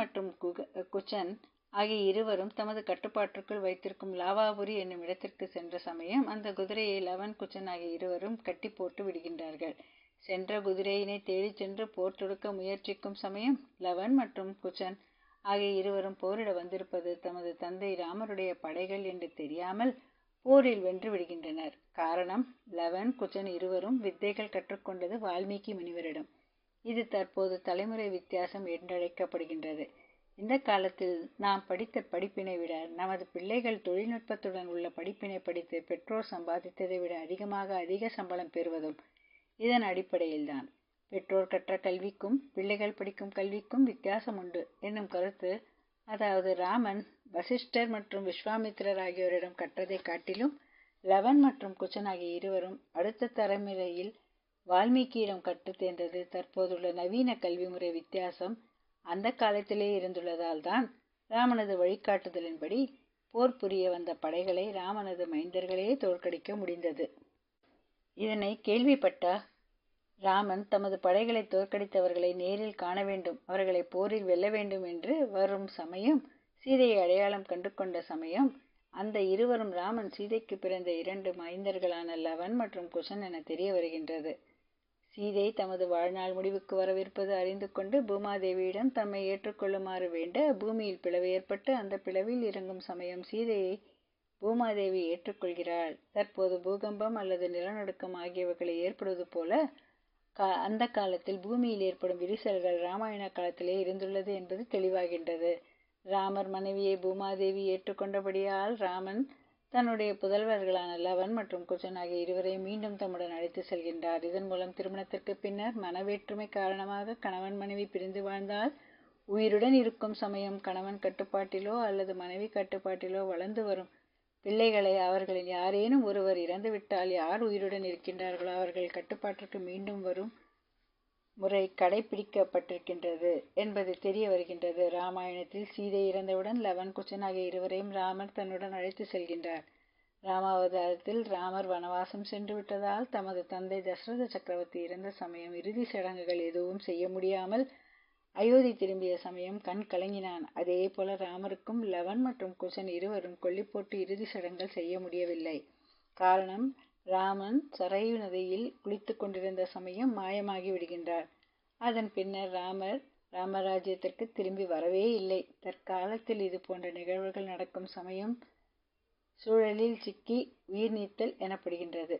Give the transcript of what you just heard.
மற்றும் குச்சன் ஆகிய இருவரும் தமது கட்டுப்பாட்டிற்குள் வைத்திருக்கும் லாவாபுரி என்னும் இடத்திற்கு சென்ற சமயம் அந்த குதிரையை லவன் குச்சன் ஆகிய இருவரும் கட்டி போட்டு விடுகின்றார்கள். சென்ற குதிரையினை தேடிச் சென்று போர் தொடுக்க முயற்சிக்கும் சமயம் லவன் மற்றும் குச்சன் ஆகிய இருவரும் போரிட வந்திருப்பது தமது தந்தை ராமருடைய படைகள் என்று தெரியாமல் போரில் வென்று விடுகின்றனர். காரணம் லவன் குச்சன் இருவரும் வித்தைகள் கற்றுக்கொண்டது வால்மீகி முனிவரிடம். இது தற்போது தலைமுறை வித்தியாசம் என்றழைக்கப்படுகின்றது. இந்த காலத்தில் நாம் படித்த படிப்பினை விட நமது பிள்ளைகள் தொழில்நுட்பத்துடன் உள்ள படிப்பினை படித்து பெற்றோர் சம்பாதித்ததை விட அதிகமாக அதிக சம்பளம் பெறுவதும் இதன் அடிப்படையில்தான். பெற்றோர் கற்ற கல்விக்கும் பிள்ளைகள் படிக்கும் கல்விக்கும் வித்தியாசம் உண்டு என்னும் கருத்து அதாவது ராமன் வசிஷ்டர் மற்றும் விஸ்வாமித்திரர் ஆகியோரிடம் கற்றதை காட்டிலும் லவன் மற்றும் குச்சன் ஆகிய இருவரும் அடுத்த தலைமுறையில் வால்மீகியிடம் கற்றுத்தேர்ந்தது தற்போதுள்ள நவீன கல்வி முறை வித்தியாசம் அந்த காலத்திலே இருந்துள்ளதால் தான் ராமனது வழிகாட்டுதலின்படி போர் புரிய வந்த படைகளை ராமனது மைந்தர்களே தோற்கடிக்க முடிந்தது. இதனை கேள்விப்பட்ட ராமன் தமது படைகளை தோற்கடித்தவர்களை நேரில் காண வேண்டும் அவர்களை போரில் வெல்ல வேண்டும் என்று வரும் சமயம் சீதையை அடையாளம் கண்டு கொண்ட சமயம் அந்த இருவரும் ராமன் சீதைக்கு பிறந்த இரண்டு மைந்தர்களான லவன் மற்றும் குஷன் என தெரிய வருகின்றது. சீதை தமது வாழ்நாள் முடிவுக்கு வரவிருப்பது அறிந்து கொண்டு பூமாதேவியிடம் தம்மை ஏற்றுக்கொள்ளுமாறு வேண்ட பூமியில் பிளவு ஏற்பட்டு அந்த பிளவில் இறங்கும் சமயம் சீதையை பூமாதேவி ஏற்றுக்கொள்கிறாள். தற்போது பூகம்பம் அல்லது நிலநடுக்கம் ஆகியவைகளை ஏற்படுவது போல கா அந்த காலத்தில் பூமியில் ஏற்படும் விரிசல்கள் ராமாயண காலத்திலே இருந்துள்ளது என்பது தெளிவாகின்றது. ராமர் மனைவியை பூமாதேவி ஏற்றுக்கொண்டபடியால் ராமன் தன்னுடைய புதல்வர்களான லவன் மற்றும் குஜன் ஆகிய இருவரையும் மீண்டும் தம்முடன் அழைத்து செல்கின்றார். இதன் மூலம் திருமணத்திற்கு பின்னர் மனவேற்றுமை காரணமாக கணவன் மனைவி பிரிந்து வாழ்ந்தால் உயிருடன் இருக்கும் சமயம் கணவன் கட்டுப்பாட்டிலோ அல்லது மனைவி கட்டுப்பாட்டிலோ வளர்ந்து வரும் பிள்ளைகளை அவர்களில் யாரேனும் ஒருவர் இறந்துவிட்டால் யார் உயிருடன் இருக்கின்றார்களோ அவர்கள் கட்டுப்பாட்டிற்கு மீண்டும் வரும். முறை கடைபிடிக்கப்பட்டிருக்கின்றது என்பது தெரிய வருகின்றது. ராமாயணத்தில் சீதை இறந்தவுடன் லவன் குச்சன் ஆகிய இருவரையும் ராமர் தன்னுடன் அழைத்து செல்கின்றார். ராமாவதாரத்தில் ராமர் வனவாசம் சென்று விட்டதால் தமது தந்தை தசரத சக்கரவர்த்தி இறந்த சமயம் இறுதி சடங்குகள் எதுவும் செய்ய முடியாமல் அயோத்தி திரும்பிய சமயம் கண் கலங்கினான். அதே போல ராமருக்கும் லவன் மற்றும் குசன் இருவரும் கொல்லி போட்டு இறுதி சடங்குகள் செய்ய முடியவில்லை. காரணம் ராமன் சரையு நதியில் குளித்து கொண்டிருந்த சமயம் மாயமாகி விடுகின்றார். அதன் பின்னர் ராமர் ராமராஜ்யத்திற்கு திரும்பி வரவே இல்லை. தற்காலத்தில் இது போன்ற நிகழ்வுகள் நடக்கும் சமயம் சூழலில் சிக்கி உயிர் நீத்தல் எனப்படுகின்றது.